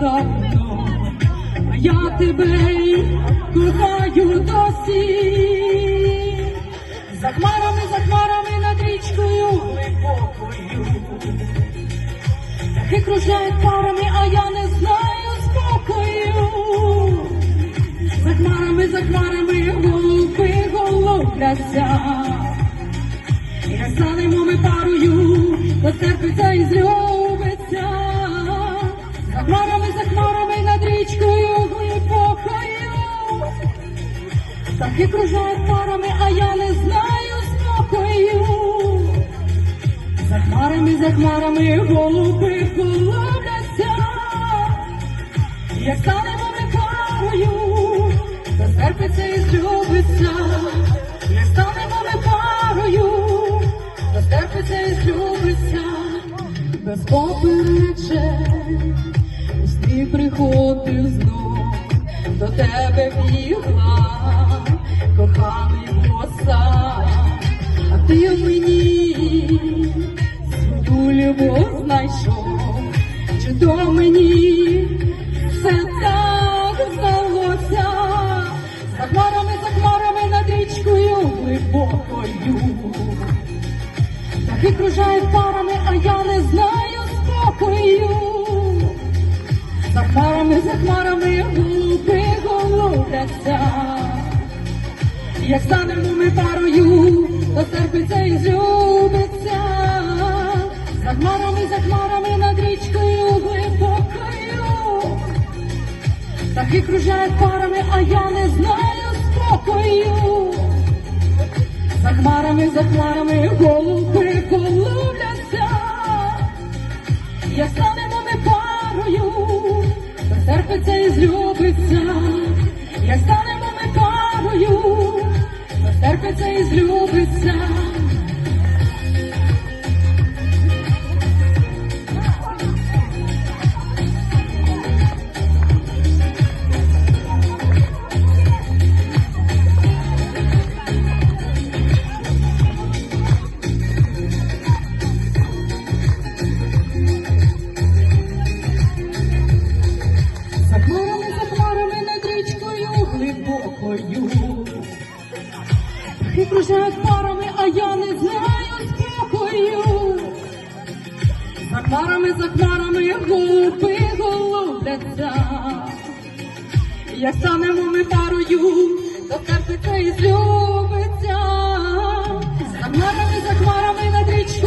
гарно, а я тебе кохаю досі. За хмарами, за хмарами над річкою глибокою. Птахи кружляють парами, а я не знаю спокою. За хмарами, за хмарами голуби голубляться. Як станемо ми парою, то терпиться і злюбиться. За Птахи кружають парами, а я не знаю спокою. За хмарами, за хмарами голуби голубляться. Як станемо ми парою, то терпиться і злюбиться. Як станемо ми парою, то терпиться і злюбиться. Без попереджень усі приходив знов, до тебе бігла, коханий боса, а ти мені свою любов знайшов, чи то мені все так здалося, за хмарами, за хмарами над річкою глибокою. Птахи кружають парами, а я не знаю спокою. За хмарами, за хмарами Як станемо ми парою, то терпиться і злюбиться. За хмарами, за хмарами над річкою глибокою. Птахи кружають парами, а я не знаю спокою. За хмарами, за хмарами голуби голубляться. Як станемо ми парою, то терпиться і злюбиться. Птахи парами, а я не знаю спокою. За хмарами, за хмарами голуби голубляться. Як станемо ми парою, то терпиться і злюбиться. За хмарами, за хмарами над річкою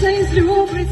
Як із ми